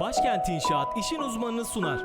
Başkent İnşaat işin uzmanını sunar.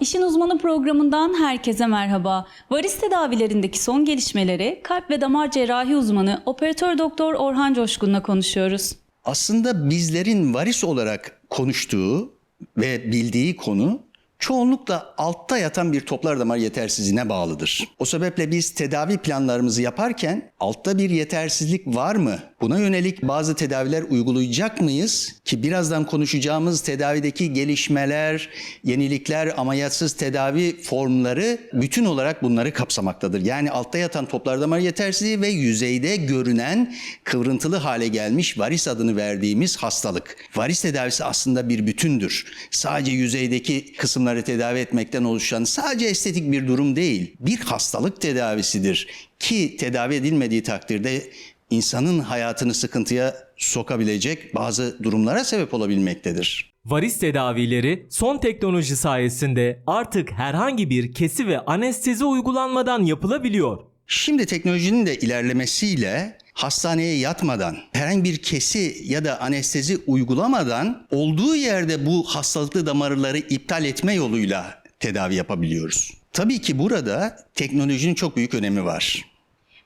İşin Uzmanı programından herkese merhaba. Varis tedavilerindeki son gelişmeleri kalp ve damar cerrahi uzmanı operatör doktor Orhan Coşkun'la konuşuyoruz. Aslında bizlerin varis olarak konuştuğu ve bildiği konu çoğunlukla altta yatan bir toplar damar yetersizliğine bağlıdır. O sebeple biz tedavi planlarımızı yaparken altta bir yetersizlik var mı? Buna yönelik bazı tedaviler uygulayacak mıyız? Ki birazdan konuşacağımız tedavideki gelişmeler, yenilikler, ameliyatsız tedavi formları bütün olarak bunları kapsamaktadır. Yani altta yatan toplar damar yetersizliği ve yüzeyde görünen kıvrıntılı hale gelmiş varis adını verdiğimiz hastalık. Varis tedavisi aslında bir bütündür. Sadece yüzeydeki kısımları tedavi etmekten oluşan sadece estetik bir durum değil. Bir hastalık tedavisidir ki tedavi edilmediği takdirde insanın hayatını sıkıntıya sokabilecek bazı durumlara sebep olabilmektedir. Varis tedavileri son teknoloji sayesinde artık herhangi bir kesi ve anestezi uygulanmadan yapılabiliyor. Şimdi teknolojinin de ilerlemesiyle hastaneye yatmadan, herhangi bir kesi ya da anestezi uygulamadan olduğu yerde bu hastalıklı damarları iptal etme yoluyla tedavi yapabiliyoruz. Tabii ki burada teknolojinin çok büyük önemi var.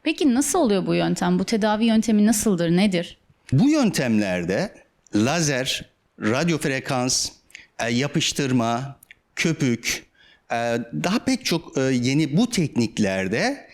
Peki nasıl oluyor bu yöntem? Bu tedavi yöntemi nasıldır, nedir? Bu yöntemlerde lazer, radyo frekans, e, yapıştırma, köpük, e, daha pek çok e, yeni bu tekniklerde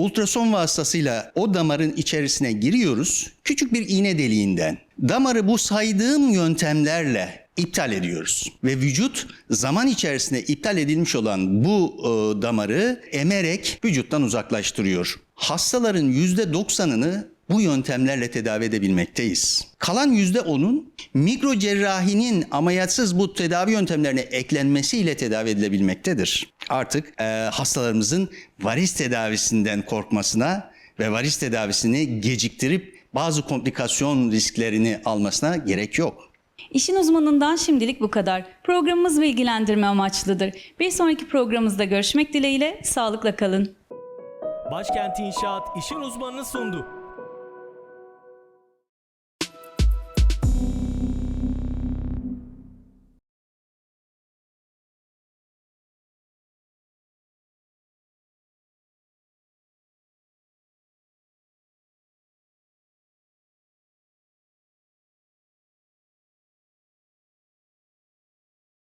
ultrason vasıtasıyla o damarın içerisine giriyoruz. Küçük bir iğne deliğinden. Damarı bu saydığım yöntemlerle iptal ediyoruz. Ve vücut zaman içerisinde iptal edilmiş olan bu e, damarı emerek vücuttan uzaklaştırıyor. Hastaların %90'ını bu yöntemlerle tedavi edebilmekteyiz. Kalan %10'un mikro cerrahinin ameliyatsız bu tedavi yöntemlerine eklenmesiyle tedavi edilebilmektedir. Artık e, hastalarımızın varis tedavisinden korkmasına ve varis tedavisini geciktirip bazı komplikasyon risklerini almasına gerek yok. İşin uzmanından şimdilik bu kadar. Programımız bilgilendirme amaçlıdır. Bir sonraki programımızda görüşmek dileğiyle sağlıkla kalın. Başkent İnşaat işin uzmanını sundu.